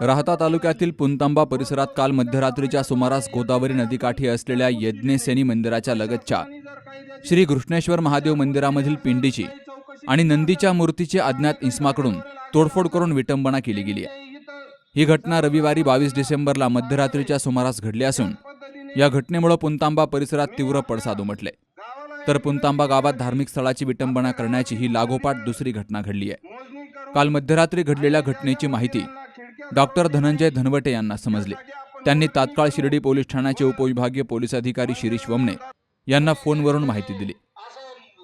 राहता तालुक्यातील पुंतांबा परिसरात काल मध्यरात्रीच्या सुमारास गोदावरी नदीकाठी असलेल्या यज्ञसेनी मंदिराच्या लगतच्या श्री कृष्णेश्वर महादेव मंदिरामधील पिंडीची आणि नंदीच्या मूर्तीची अज्ञात इस्माकडून तोडफोड करून विटंबना केली गेली आहे. ही घटना रविवारी बावीस डिसेंबरला मध्यरात्रीच्या सुमारास घडली असून या घटनेमुळे पुंतांबा परिसरात तीव्र पडसाद उमटले. तर पुंतांबा गावात धार्मिक स्थळाची विटंबना करण्याची ही लागोपाठ दुसरी घटना घडली आहे. काल मध्यरात्री घडलेल्या घटनेची माहिती डॉक्टर धनंजय धनवटे यांना समजली. त्यांनी तात्काळ शिर्डी पोलीस ठाण्याचे उपविभागीय पोलीस अधिकारी शिरीष वमने यांना फोनवरून माहिती दिली.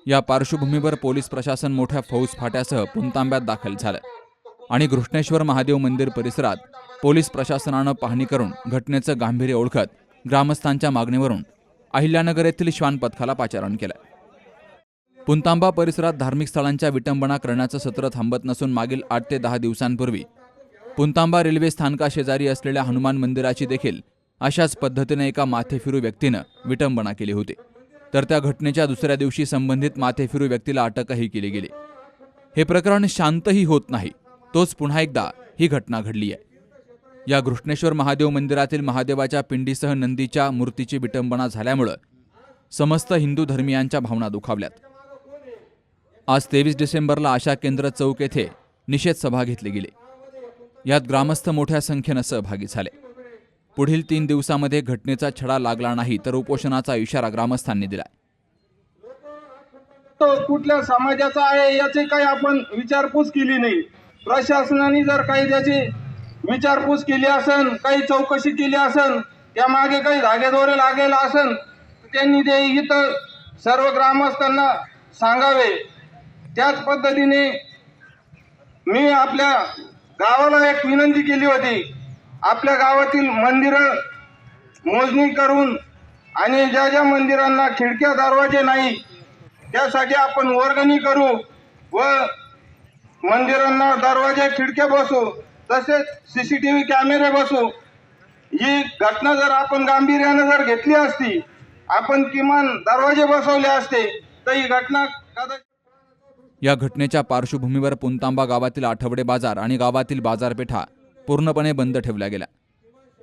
या पार्श्वभूमीवर पोलीस प्रशासन मोठ्या फौज फाट्यासह पुंतांब्यात दाखल झालं आणि घृष्णेश्वर महादेव मंदिर परिसरात पोलीस प्रशासनानं पाहणी करून घटनेचं गांभीर्य ओळखत ग्रामस्थांच्या मागणीवरून अहिल्यानगर येथील श्वान पथकाला पाचारण केलं. पुंतांबा परिसरात धार्मिक स्थळांच्या विटंबना करण्याचं सत्र थांबत नसून मागील आठ ते दहा दिवसांपूर्वी. पुंतांबा रेल्वे स्थानकाशेजारी असलेल्या हनुमान मंदिराची देखील अशाच पद्धतीने एका माथेफिरू व्यक्तीनं विटंबना केली होती. तर त्या घटनेच्या दुसऱ्या दिवशी संबंधित माथेफिरू व्यक्तीला अटकही केली गेली. हे प्रकरण शांतही होत नाही तोच पुन्हा एकदा ही घटना घडली आहे. या घृष्णेश्वर महादेव मंदिरातील महादेवाच्या पिंडीसह नंदीच्या मूर्तीची विटंबना झाल्यामुळं समस्त हिंदू धर्मियांच्या भावना दुखावल्यात. आज तेवीस डिसेंबरला आशा केंद्र चौक येथे निषेध सभा घेतली गेली. यात ग्रामस्थ मोठ्या संख्येनं सहभागी झाले. पुढील तीन दिवसामध्ये घटनेचा छडा लागला नाही तर उपोषणाचा इशारा ग्रामस्थांनी दिला तो कुठल्या समाजाचा आहे याची काही आपण विचारपूस केली नाही. प्रशासनाने जर काही त्याची विचारपूस केली असन काही चौकशी केली असन त्या मागे काही धागेदोरे लागेल असन त्यांनी ते इथं सर्व ग्रामस्थांना सांगावे. त्याच पद्धतीने मी आपल्या गावाला एक विनंती केली होती. आपल्या गावातील मंदिरं मोजणी करून आणि ज्या ज्या मंदिरांना खिडक्या दरवाजे नाही त्यासाठी आपण वर्गणी करू व मंदिरांना दरवाजे खिडक्या बसू तसेच सी सी टी व्ही कॅमेरे बसू. ही घटना जर आपण गांभीर्यानं जर घेतली असती आपण किमान दरवाजे बसवले असते तर ही घटना कदाचित या घटनेच्या पार्श्वभूमीवर पुंतांबा गावातील आठवडे बाजार आणि गावातील बाजारपेठा पूर्णपणे बंद ठेवल्या गेल्या.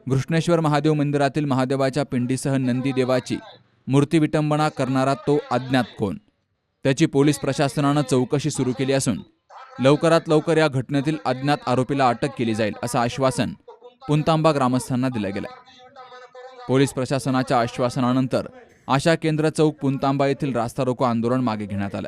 घृष्णेश्वर महादेव मंदिरातील महादेवाच्या पिंडीसह नंदी देवाची मूर्ती विटंबना करणारा तो अज्ञात कोण? त्याची पोलीस प्रशासनानं चौकशी सुरू केली असून लवकरात लवकर या घटनेतील अज्ञात आरोपीला अटक केली जाईल असं आश्वासन पुंतांबा ग्रामस्थांना दिलं गेलं. पोलीस प्रशासनाच्या आश्वासनानंतर आशा केंद्र चौक पुंतांबा येथील रास्ता रोको आंदोलन मागे घेण्यात आलं.